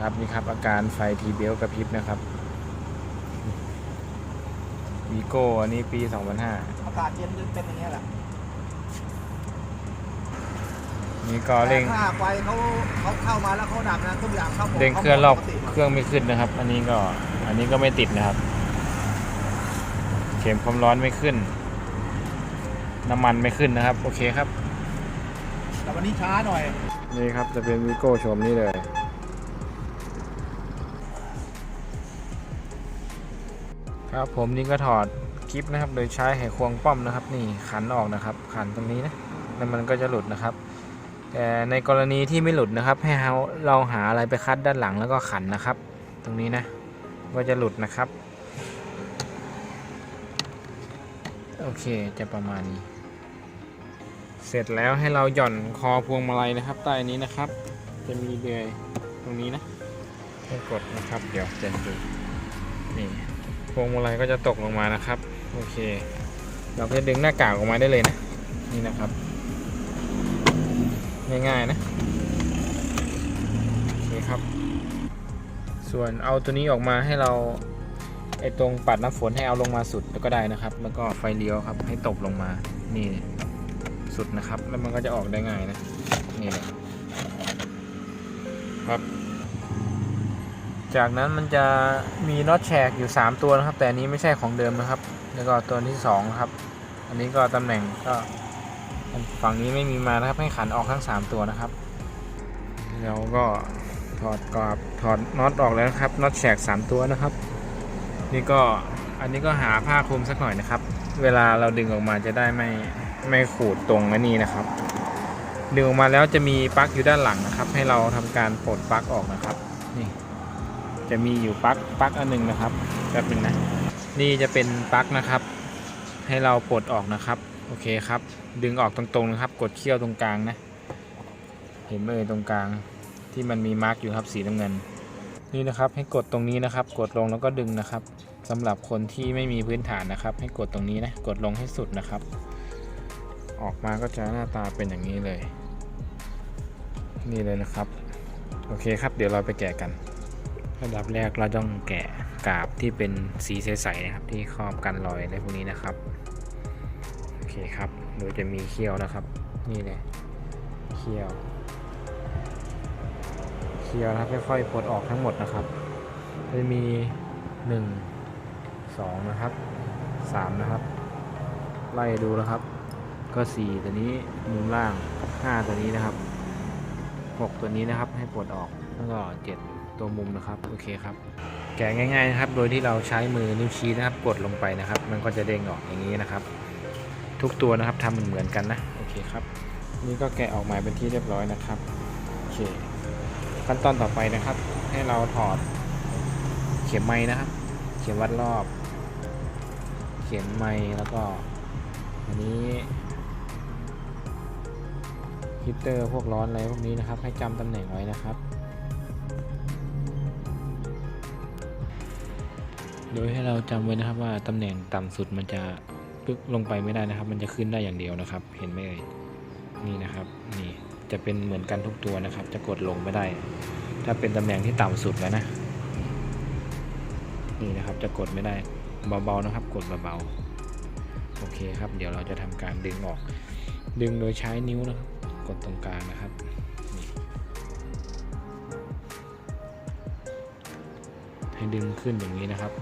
ครับนี่ครับ อาการไฟทีเบลกระพริบนะครับวีโก้อันนี้ปี 2005อากาศเย็นเป็นอย่างเงี้ยแหละนี่ก็เร่งแต่ถ้าไฟเขาเขาเข้ามาแล้วเขาดับนะทุกอย่างเข้าหมดเร่งเครื่องรอบปกติหมดเครื่องไม่ขึ้นนะครับ อันนี้ก็อันนี้ก็ไม่ติดนะครับ เข็มความร้อนไม่ขึ้น น้ำมันไม่ขึ้นนะครับ โอเคครับ แต่วันนี้ช้าหน่อย นี่ครับจะเป็นวีโก้ชมนี่เลย ครับผมนี่ก็ถอดคลิปนะครับ โดยใช้ไขควงป้อมนะครับ นี่ขันออกนะครับ ขันตรงนี้นะแล้วมันก็จะหลุดนะครับ แต่ในกรณีที่ไม่หลุดนะครับ ให้เราเราหาอะไรไปคัดด้านหลังแล้วก็ขันนะครับ ตรงนี้นะว่าจะหลุดนะครับ โอเคจะประมาณนี้ เสร็จแล้วให้เราหย่อนคอพวงมาลัยนะครับ ใต้นี้นะครับ จะมีเดือยตรงนี้นะให้กดนะครับ เดี๋ยวจะดูนี่ วงมาลัยก็จะตกลงมานะครับ โอเค เราก็จะดึงหน้ากากออกมาได้เลยนะ นี่นะครับง่ายๆนะโอเคครับ ส่วนเอาตัวนี้ออกมาให้เราไอตรงปัดน้ำฝนให้เอาลงมาสุดก็ได้นะครับ แล้วก็ไฟเลี้ยวครับ ให้ตกลงมานี่สุดนะครับ แล้วมันก็จะออกได้ง่ายนะนี่เลยครับ จากนั้นมันจะมีน็อตแชกอยู่ 3 ตัวนะครับ แต่นี้ไม่ใช่ของเดิมนะครับ แล้วก็ตัวที่2ครับ อันนี้ก็ตำแหน่งก็ฝั่งนี้ไม่มีมานะครับให้ขันออกทั้ง 3 ตัวนะครับแล้วก็ถอดกรอบถอดน็อตออกแล้วนะครับน็อตแชก3 ตัวนะครับ นี่ก็อันนี้ก็หาผ้าคลุมสักหน่อยนะครับ เวลาเราดึงออกมาจะได้ไม่ไม่ขูดตรงนนี้นะครับ ดึงออกมาแล้วจะมีปลั๊กอยู่ด้านหลังนะครับ ให้เราทำการปลดปลั๊กออกนะครับนี่ จะมีอยู่ปลั๊กปลั๊กอันหนึ่งนะครับแบบหนึ่งนะ นี่จะเป็นปลั๊กนะครับ ให้เราปลดออกนะครับโอเคครับ ดึงออกตรงๆนะครับ กดเขี้ยวตรงกลางนะ เห็นไหมเอ่ยตรงกลางที่มันมีมาร์กอยู่ครับสีน้ำเงิน นี่นะครับให้กดตรงนี้นะครับ กดลงแล้วก็ดึงนะครับสำหรับคนที่ไม่มีพื้นฐานนะครับ ให้กดตรงนี้นะกดลงให้สุดนะครับ ออกมาก็จะหน้าตาเป็นอย่างนี้เลย นี่เลยนะครับ โอเคครับ เดี๋ยวเราไปแกะกัน ระดับแรกเราต้องแกะกาบที่เป็นสีใสๆนะครับ ที่ครอบกันรอยในพวกนี้นะครับโอเคครับโดยจะมีเขี้ยวนะครับ นี่เลยเขี้ยวเขี้ยวนะครับค่อยๆปลดออกทั้งหมดนะครับจะมี 1 2 นะครับ 3 นะครับ ไล่ดูนะครับ ก็ 4 ตัวนี้มุมล่าง 5 ตัวนี้นะครับ 6 ตัวนี้นะครับให้ปลดออกแล้วก็7 ตัวมุมนะครับโอเคครับ แกะง่ายๆนะครับ โดยที่เราใช้มือนิ้วชี้นะครับ กดลงไปนะครับ มันก็จะเด้งออกอย่างนี้นะครับ ทุกตัวนะครับทำเหมือนๆกันนะโอเคครับ นี่ก็แกะออกมาเป็นที่เรียบร้อยนะครับโอเคขั้นตอนต่อไปนะครับ ให้เราถอดเข็มไม้นะครับ เข็มวัดรอบ เข็มไม้แล้วก็อันนี้ฮีตเตอร์พวกร้อนอะไรพวกนี้นะครับ ให้จำตำแหน่งไว้นะครับ โดยให้เราจำไว้นะครับว่าตำแหน่งต่ำสุดมันจะปึ๊กลงไปไม่ได้นะครับ มันจะขึ้นได้อย่างเดียวนะครับ เห็นไหมเอ่ยนี่นะครับนี่จะเป็นเหมือนกันทุกตัวนะครับ จะกดลงไม่ได้ ถ้าเป็นตำแหน่งที่ต่ำสุดแล้วนะ นี่นะครับจะกดไม่ได้เบาๆนะครับ กดเบาๆโอเคครับ เดี๋ยวเราจะทำการดึงออก ดึงโดยใช้นิ้วนะครับ กดตรงกลางนะครับ ให้ดึงขึ้นอย่างนี้นะครับ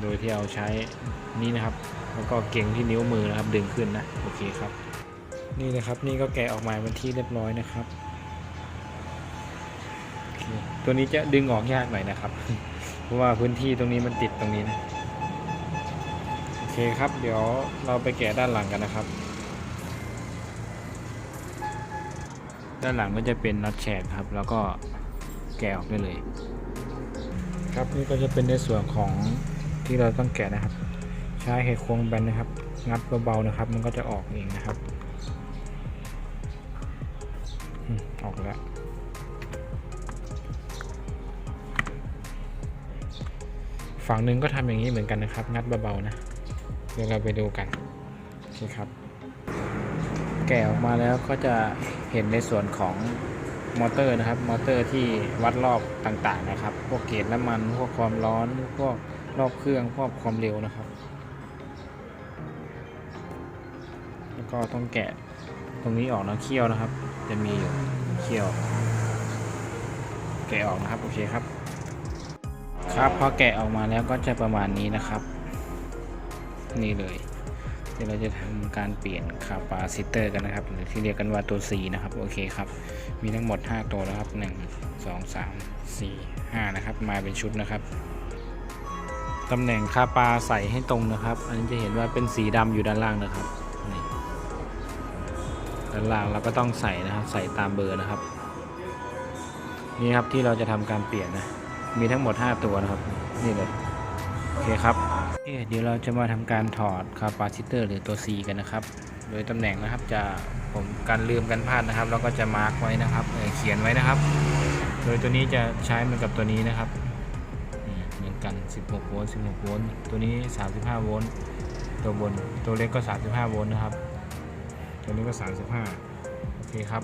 โดยที่เอาใช้นี่นะครับ แล้วก็เก่งที่นิ้วมือนะครับ ดึงขึ้นนะโอเคครับ นี่นะครับนี่ก็แกะออกมาเป็นที่เรียบร้อยนะครับตัวนี้จะดึงออกยากหน่อยนะครับ เพราะว่าพื้นที่ตรงนี้มันติดตรงนี้นะโอเคครับ เดี๋ยวเราไปแกะด้านหลังกันนะครับ ด้านหลังก็จะเป็นน็อตแชกครับ แล้วก็แกะออกได้เลย ครับนี่ก็จะเป็นในส่วนของที่เราต้องแกะนะครับ ใช้ไขควงแบนนะครับ งัดเบาๆนะครับ มันก็จะออกเองนะครับออกแล้วฝั่งหนึ่งก็ทำอย่างนี้เหมือนกันนะครับ งัดเบาๆนะ เดี๋ยวเราไปดูกันโอเคครับ แกะออกมาแล้วก็จะเห็นในส่วนของ มอเตอร์นะครับ มอเตอร์ที่วัดรอบต่างๆนะครับ พวกเกจน้ำมัน พวกความร้อน พวกรอบเครื่อง พวกความเร็วนะครับ แล้วก็ต้องแกะตรงนี้ออกนะเคี่ยวนะครับ จะมีอยู่เคี่ยว แกะออกนะครับ โอเคครับ ครับพอแกะออกมาแล้วก็จะประมาณนี้นะครับ นี่เลย ดี๋ยวเราจะทำการเปลี่ยนคาปาซิเตอร์กันนะครับ หรือที่เรียกกันว่าตัว C นะครับ โอเคครับ มีทั้งหมด 5 ตัวนะครับ 1 2 3 4 5 นะครับ มาเป็นชุดนะครับตำแหน่งคาปาใส่ให้ตรงนะครับ อันนี้จะเห็นว่าเป็นสีดำอยู่ด้านล่างนะครับนี่ด้านล่างเราก็ต้องใส่นะครับ ใส่ตามเบอร์นะครับ นี่ครับที่เราจะทำการเปลี่ยนนะ มีทั้งหมด 5 ตัวนะครับ นี่เลย โอเคครับ เเดี๋ยวเราจะมาทำการถอดคาปาซิเตอร์หรือตัว C กันนะครับ โดยตำแหน่งนะครับจะผมการลืมกันพลาดนะครับ เราก็จะมาร์กไว้นะครับเเขียนไว้นะครับ โดยตัวนี้จะใช้เหมือนกับตัวนี้นะครับเหมือนกัน 16 โวลต์ 16 โวลต์ ตัวนี้ 35 โวลต์ ตัวบน ตัวเล็กก็ 35 โวลต์นะครับ ตัวนี้ก็ 35 โอเคครับ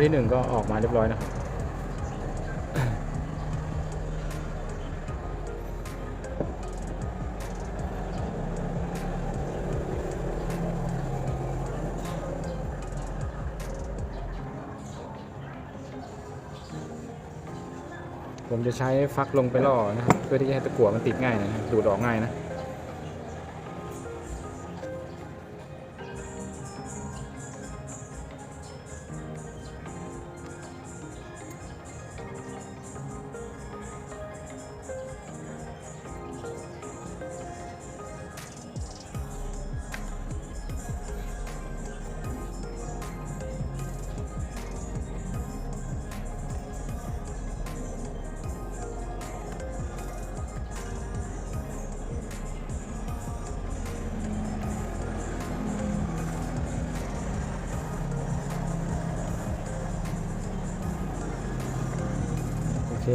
ตัวที่หนึ่งก็ออกมาเรียบร้อยนะครับผมจะใช้ฟักลงไปล่อนะครับเพื่อที่จะให้ตะกั่วมันติดง่ายนะดูดออกง่ายนะ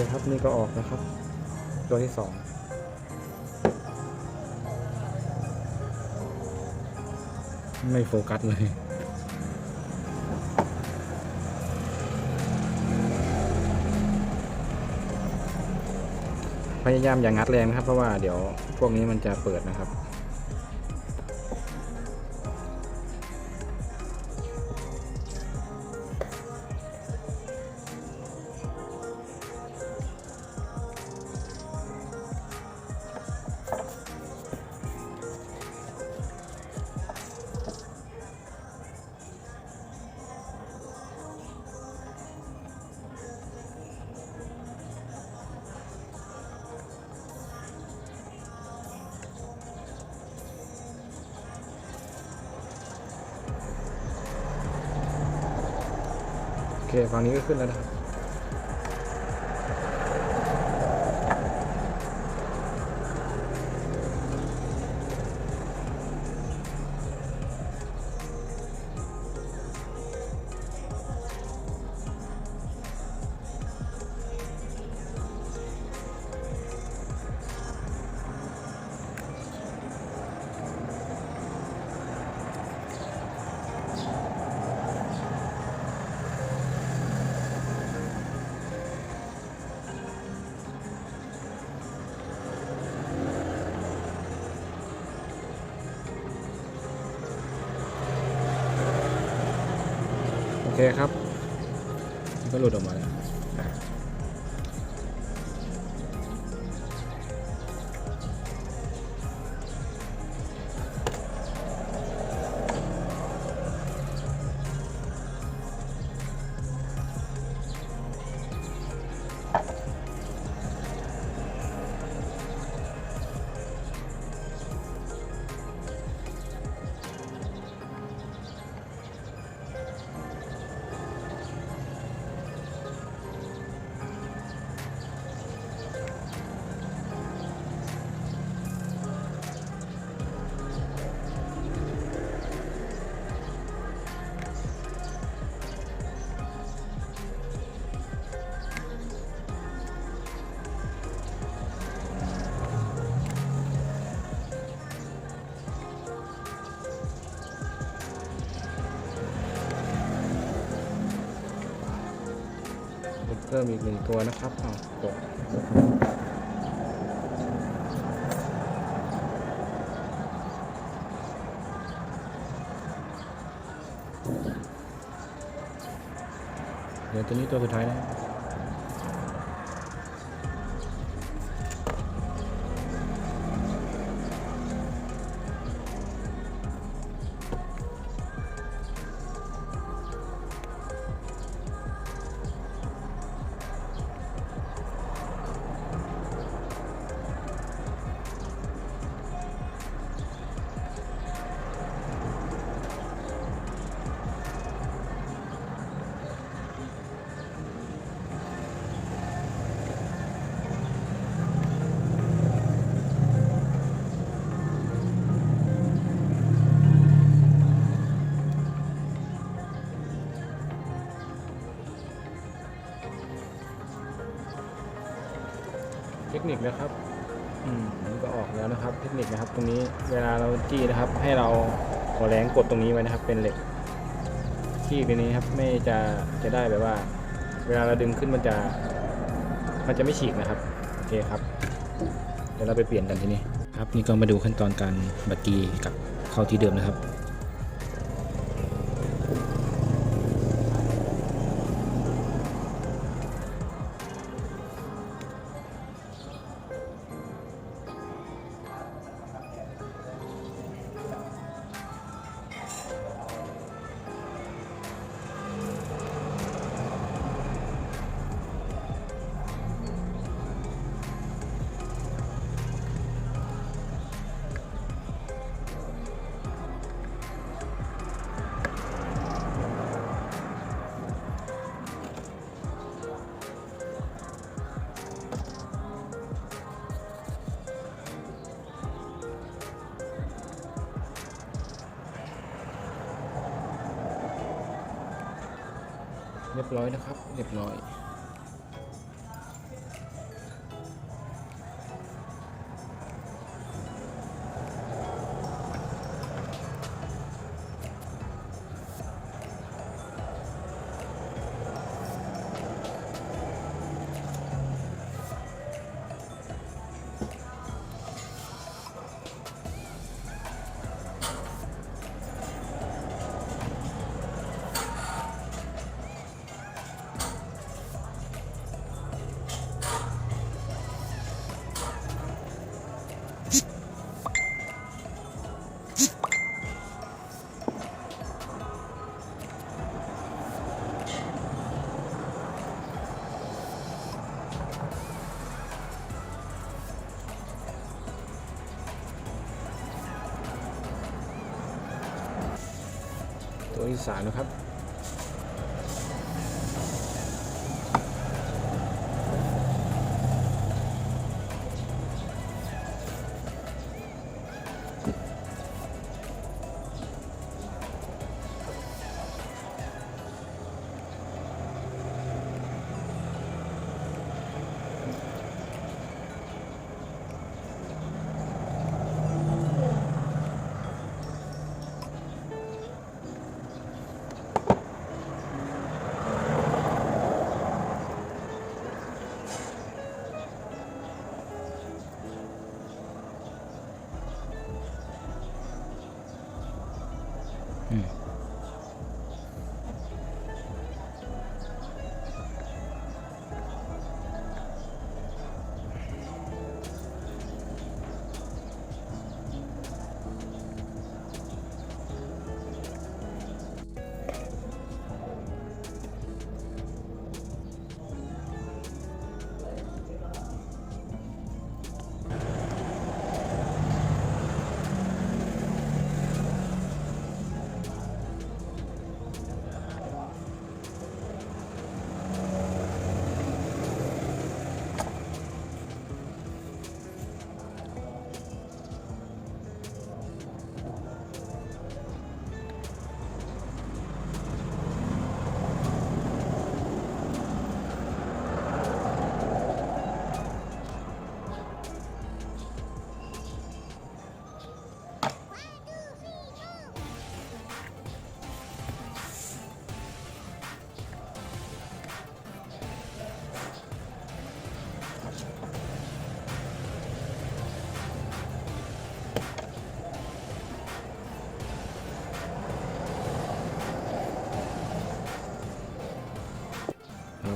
คครับนี่ก็ออกนะครับ ตัวที่สองไม่โฟกัสเลยพยายามอย่างงัดแรงนะครับ เพราะว่าเดี๋ยวพวกนี้มันจะเปิดนะครับ ฝั่งนี้ก็ขึ้นแล้วนะครับ คครับ พิ่มอีกหนึ่งตัวนะครับอ้าวตกเดี๋ยวตัวนี้ตัวสุดท้ายนะ เทคนิคนะครับอืมก็ออกแล้วนะครับ เทคนิคนะครับ ตรงนี้เวลาเราจี้นะครับ ให้เราขอแรงกดตรงนี้ไว้นะครับ เป็นเหล็กจี้ตรงนี้ครับไม่จะจะได้แบบว่า เวลาเราดึงขึ้นมันจะมันจะไม่ฉีกนะครับโอเคครับเดี๋ยวเราไปเปลี่ยนกันทีนี้ครับนี่ก็มาดูขั้นตอนการบัดกีกับเข้าที่เดิมนะครับ เรียบร้อยนะครับ เรียบร้อย สามนะครับ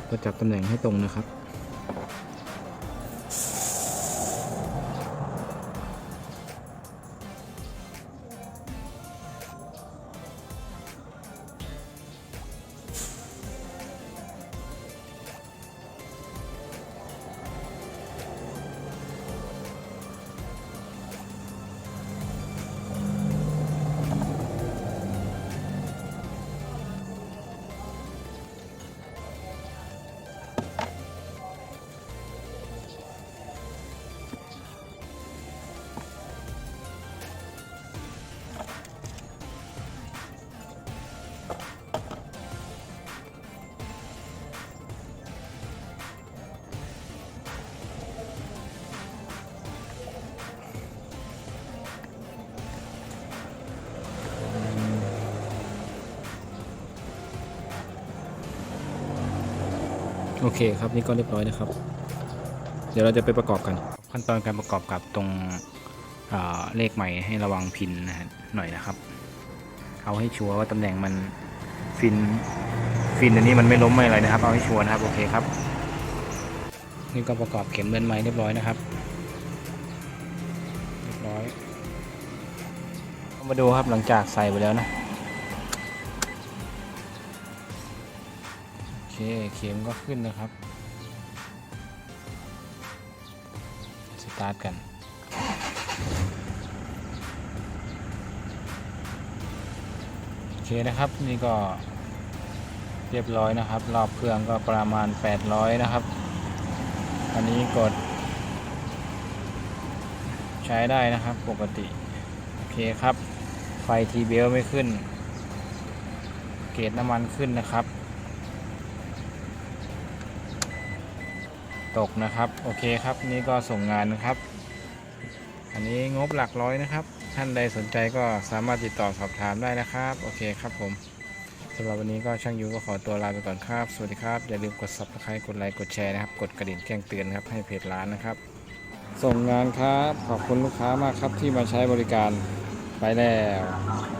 ก็จับตำแหน่งให้ตรงนะครับ โอเคครับนี่ก็เรียบร้อยนะครับ เดี๋ยวเราจะไปประกอบกัน ขั้นตอนการประกอบกับตรงอ่าเลขใหม่ให้ระวังพินนะฮะหน่อยนะครับ เอาให้ชัวร์ว่าตำแหน่งมันฟินฟินอันนี้มันไม่ล้มไม่อะไรนะครับ เอาให้ชัวร์นะครับโอเคครับนี่ก็ประกอบเข็มเดินไม้เรียบร้อยนะครับเรียบร้อยมาดูครับหลังจากใส่ไปแล้วนะ เคเข็มก็ขึ้นนะครับ สตาร์ทกัน โอเคนะครับนี่ก็เรียบร้อยนะครับ รอบเครื่องก็ประมาณ 800 นะครับ อันนี้กด ใช้ได้นะครับปกติ โอเคครับ ไฟทีเบลไม่ขึ้น เกจน้ำมันขึ้นนะครับ ตกนะครับ โอเคครับ นี่ก็ส่งงานนะครับ อันนี้งบหลักร้อยนะครับ ท่านใดสนใจก็สามารถติดต่อสอบถามได้นะครับ โอเคครับผมสำหรับวันนี้ก็ช่างยูก็ขอตัวลาไปก่อนครับ สวัสดีครับ อย่าลืมกด subscribe กดไลค์กดแชร์นะครับ กดกระดิ่งแจ้งเตือนครับให้เพจร้านนะครับ ส่งงานครับ ขอบคุณลูกค้ามากครับที่มาใช้บริการไปแล้ว